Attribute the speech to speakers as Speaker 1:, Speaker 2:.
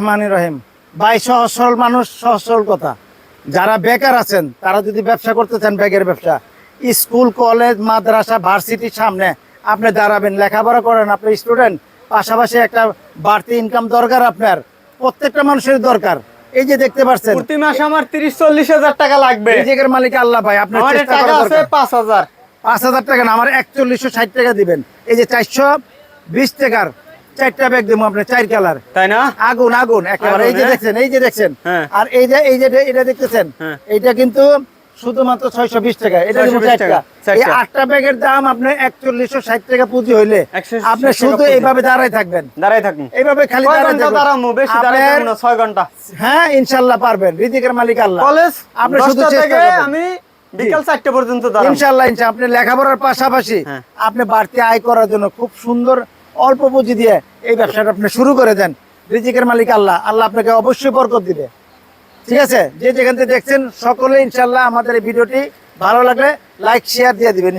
Speaker 1: রহমান রহিম। ভাই সহজ সরল মানুষ সহজ সরল কথা। যারা বেকার আছেন তারা যদি ব্যবসা করতে চান ব্যাগের ব্যবসা স্কুল কলেজ মাদ্রাসা ভার্সিটির সামনে আপনি দাঁড়াবেন লেখাপড়া করেন আপনি স্টুডেন্ট পাশাপাশি একটা বাড়তি ইনকাম দরকার আপনার। প্রত্যেকটা মানুষের দরকার। এই যে দেখতে পাচ্ছেন
Speaker 2: প্রতি মাসে আমার তিরিশ চল্লিশ হাজার টাকা লাগবে।
Speaker 1: রিজিকের মালিক আল্লাহ ভাই আপনার চেষ্টা
Speaker 2: টাকা
Speaker 1: করা দরকার।
Speaker 2: পাঁচ হাজার।
Speaker 1: পাঁচ হাজার টাকা না আমার একচল্লিশশো ষাট টাকা দিবেন। এই যে চারশো বিশ টাকার চারটা ব্যাগ দেবো আপনার চার কালার
Speaker 2: তাই না?
Speaker 1: আগুন আগুন একেবারে এই যে
Speaker 2: হ্যাঁ?
Speaker 1: দেখছেন এই যে দেখছেন।
Speaker 2: হ্যাঁ।
Speaker 1: আর এই যে এই যে এটা দেখতেছেন
Speaker 2: হ্যাঁ।
Speaker 1: এইটা কিন্তু শুধুমাত্র ছয়শো বিশ টাকা এটা কিন্তু
Speaker 2: টাকা,
Speaker 1: এই আটটা ব্যাগের দাম আপনার একচল্লিশশো ষাট টাকা পুঁজি হইলে আপনি শুধু এইভাবে দাঁড়ায় থাকবেন।
Speaker 2: দাঁড়াই থাকুন।
Speaker 1: এইভাবে খালি
Speaker 2: ছয়
Speaker 1: দাঁড়ায়
Speaker 2: ঘণ্টা
Speaker 1: থাকবেন।
Speaker 2: দাঁড়াবো? বেশি দাঁড়াই
Speaker 1: আপনার-
Speaker 2: থাকব না ছয় ঘণ্টা।
Speaker 1: হ্যাঁ ইনশাল্লাহ পারবেন। মালিক আল্লাহ।
Speaker 2: কলেজ
Speaker 1: আপনি শুধু।
Speaker 2: আমি বিকাল চারটে পর্যন্ত দাঁড়াবো।
Speaker 1: ইনশাল্লাহ ইনশাল্লাহ। আপনি লেখাপড়ার পাশাপাশি
Speaker 2: হ্যাঁ।
Speaker 1: আপনি বাড়তি আয় করার জন্য খুব সুন্দর অল্প পুঁজি দিয়ে এই ব্যবসাটা আপনি শুরু করে দেন। রিজিকের মালিক আল্লাহ। আল্লাহ আপনাকে অবশ্যই বরকত দিবে। ঠিক আছে? যে যেখান থেকে দেখছেন, সকলে ইনশাল্লাহ আমাদের এই ভিডিওটি ভালো লাগলে লাইক শেয়ার দিয়ে দিবেন।